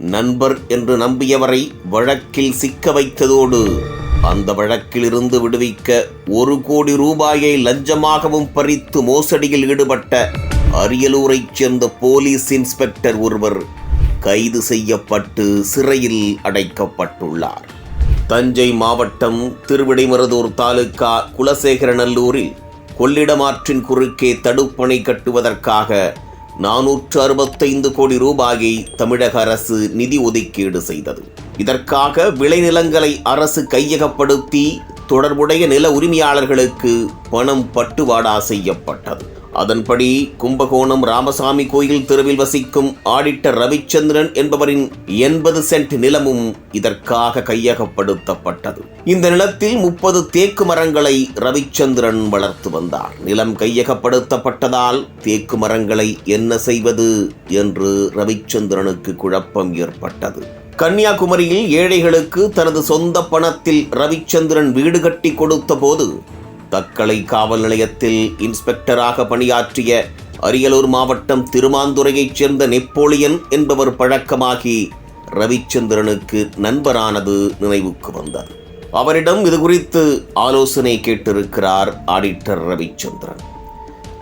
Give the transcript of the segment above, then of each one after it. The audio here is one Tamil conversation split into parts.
நண்பர் என்று நம்பியவரை வழக்கில் சிக்க வைத்ததோடு அந்த வழக்கிலிருந்து விடுவிக்க ஒரு கோடி ரூபாயை லஞ்சமாகவும் பறித்து மோசடியில் ஈடுபட்ட அரியலூரைச் சேர்ந்த போலீஸ் இன்ஸ்பெக்டர் ஒருவர் கைது செய்யப்பட்டு சிறையில் அடைக்கப்பட்டுள்ளார். தஞ்சை மாவட்டம் திருவிடைமருதூர் தாலுகா குலசேகரநல்லூரில் கொள்ளிடமாற்றின் குறுக்கே தடுப்பணை கட்டுவதற்காக நானூற்று அறுபத்தைந்து கோடி ரூபாயை தமிழக அரசு நிதி ஒதுக்கீடு செய்தது. இதற்காக விளைநிலங்களை அரசு கையகப்படுத்தி தொடர்புடைய நில உரிமையாளர்களுக்கு பணம் பட்டுவாடா செய்யப்பட்டது. அதன்படி கும்பகோணம் ராமசாமி கோயில் தெருவில் வசிக்கும் ஆடிட்டர் ரவிச்சந்திரன் என்பவரின் எண்பது சென்ட் நிலமும் இதற்காக கையகப்படுத்தப்பட்டது. இந்த நிலத்தில் முப்பது தேக்கு மரங்களை ரவிச்சந்திரன் வளர்த்து வந்தார். நிலம் கையகப்படுத்தப்பட்டதால் தேக்கு மரங்களை என்ன செய்வது என்று ரவிச்சந்திரனுக்கு குழப்பம் ஏற்பட்டது. கன்னியாகுமரியில் ஏழைகளுக்கு தனது சொந்த பணத்தில் ரவிச்சந்திரன் வீடு கட்டி கொடுத்த போது தக்கலை காவல் நிலையத்தில் இன்ஸ்பெக்டராக பணியாற்றிய அரியலூர் மாவட்டம் திருமாந்துறையைச் சேர்ந்த நெப்போலியன் என்பவர் பழக்கமாகி ரவிச்சந்திரனுக்கு நண்பரானது நினைவுக்கு வந்தது. அவரிடம் இது குறித்து ஆலோசனை கேட்டிருக்கிறார் ஆடிட்டர் ரவிச்சந்திரன்.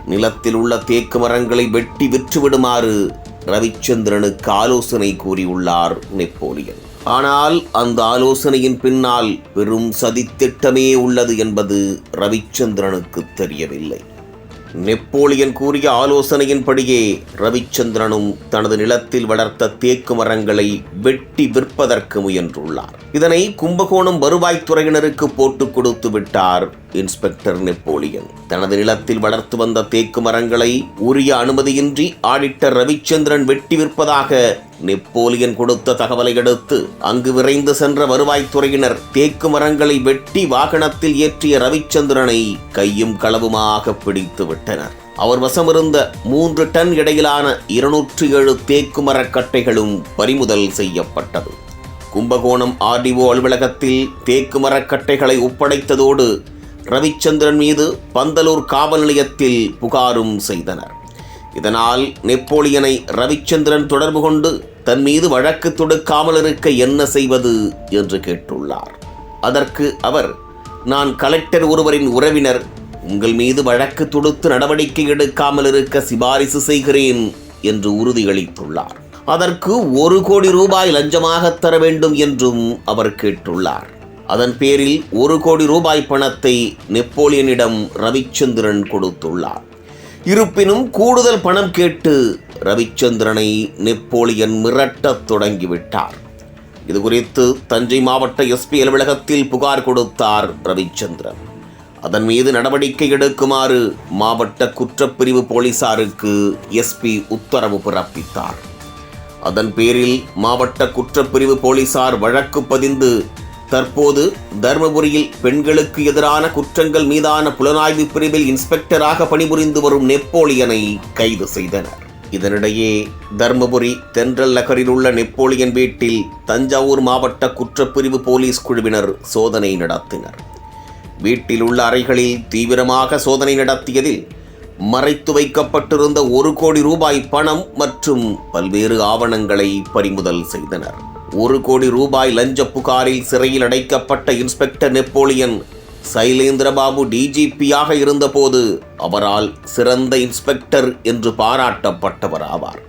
நிலத்தில் உள்ள தேக்கு மரங்களை வெட்டி விற்றுவிடுமாறு ரவிச்சந்திரனுக்கு ஆலோசனை கூறியுள்ளார் நெப்போலியன். ஆனால் அந்த ஆலோசனையின் பின்னால் பெரும் சதித்திட்டமே உள்ளது என்பது ரவிச்சந்திரனுக்கு தெரியவில்லை. நெப்போலியன் கூறிய ஆலோசனையின்படியே ரவிச்சந்திரனும் தனது நிலத்தில் வளர்த்த தேக்கு மரங்களை வெட்டி விற்பதற்கு முயன்றுள்ளார். இதனை கும்பகோணம் வருவாய்த்துறையினருக்கு போட்டுக் கொடுத்து விட்டார் இன்ஸ்பெக்டர் நெப்போலியன். தனது நிலத்தில் வளர்த்து வந்த தேக்கு மரங்களை உரிய அனுமதியின்றி ஆடிட்டர் ரவிச்சந்திரன் வெட்டி விற்பதாக நெப்போலியன் கொடுத்த தகவலை அடுத்து அங்கு விரைந்து சென்ற வருவாய்த்துறையினர் தேக்கு மரங்களை வெட்டி வாகனத்தில் ஏற்றிய ரவிச்சந்திரனை கையும் களவுமாக பிடித்து விட்டனர். அவர் வசமிருந்த மூன்று டன் இடையிலான இருநூற்றி ஏழு தேக்கு மரக்கட்டைகளும் பறிமுதல் செய்யப்பட்டது. கும்பகோணம் ஆர்டிஓ அலுவலகத்தில் தேக்கு மரக்கட்டைகளை ஒப்படைத்ததோடு ரவிச்சந்திரன் மீது பந்தலூர் காவல் நிலையத்தில் புகாரும் செய்தனர். இதனால் நெப்போலியனை ரவிச்சந்திரன் தொடர்பு கொண்டு தன் மீது வழக்கு தொடுக்காமல் இருக்க என்ன செய்வது என்று கேட்டுள்ளார். அதற்கு அவர் நான் கலெக்டர் ஒருவரின் உறவினர் உங்கள் மீது வழக்கு தொடுத்து நடவடிக்கை எடுக்காமல் இருக்க சிபாரிசு செய்கிறேன் என்று உறுதியளித்துள்ளார். அதற்கு ஒரு கோடி ரூபாய் லஞ்சமாக தர வேண்டும் என்றும் அவர் கேட்டுள்ளார். அதன் பேரில் ஒரு கோடி ரூபாய் பணத்தை நெப்போலியனிடம் ரவிச்சந்திரன் கொடுத்துள்ளார். இருப்பினும் கூடுதல் பணம் கேட்டு ரவிச்சந்திரனை நெப்போலியன் மிரட்டத் தொடங்கிவிட்டார். இது குறித்து தஞ்சை மாவட்ட எஸ்பி அலுவலகத்தில் புகார் கொடுத்தார் ரவிச்சந்திரன். அதன் மீது நடவடிக்கை எடுக்குமாறு மாவட்ட குற்றப்பிரிவு போலீசாருக்கு எஸ்பி உத்தரவு பிறப்பித்தார். அதன் பேரில் மாவட்ட குற்றப்பிரிவு போலீசார் வழக்கு பதிந்து தற்போது தர்மபுரியில் பெண்களுக்கு எதிரான குற்றங்கள் மீதான புலனாய்வு பிரிவில் இன்ஸ்பெக்டராக பணிபுரிந்து வரும் நெப்போலியனை கைது செய்தனர். இதனிடையே தர்மபுரி தென்றல் நகரில் உள்ள நெப்போலியன் வீட்டில் தஞ்சாவூர் மாவட்ட குற்றப்பிரிவு போலீஸ் குழுவினர் சோதனை நடத்தினர். வீட்டில் உள்ள அறைகளில் தீவிரமாக சோதனை நடத்தியதில் மறைத்து வைக்கப்பட்டிருந்த ஒரு கோடி ரூபாய் பணம் மற்றும் பல்வேறு ஆவணங்களை பறிமுதல் செய்தனர். ஒரு கோடி ரூபாய் லஞ்ச புகாரில் சிறையில் அடைக்கப்பட்ட இன்ஸ்பெக்டர் நெப்போலியன். சைலேந்திரபாபு டிஜிபியாக இருந்தபோது அவரால் சிறந்த இன்ஸ்பெக்டர் என்று பாராட்டப்பட்டவர் ஆவார்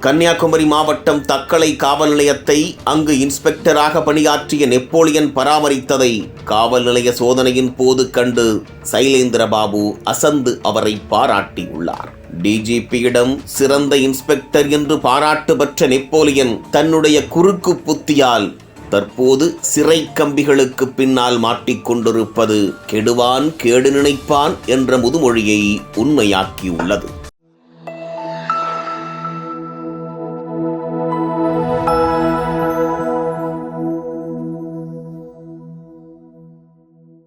கன்னியாகுமரி மாவட்டம் தக்கலை காவல் நிலையத்தை அங்கு இன்ஸ்பெக்டராக பணியாற்றிய நெப்போலியன் பராமரித்ததை காவல் நிலைய சோதனையின் போது கண்டு சைலேந்திரபாபு அசந்து அவரை பாராட்டியுள்ளார். டிஜிபியிடம் சிறந்த இன்ஸ்பெக்டர் என்று பாராட்டு பெற்ற நெப்போலியன் தன்னுடைய குறுக்கு புத்தியால் தற்போது சிறை கம்பிகளுக்கு பின்னால் மாட்டிக்கொண்டிருப்பது கெடுவான் கேடு நினைப்பான் என்ற முதுமொழியை உண்மையாக்கியுள்ளது.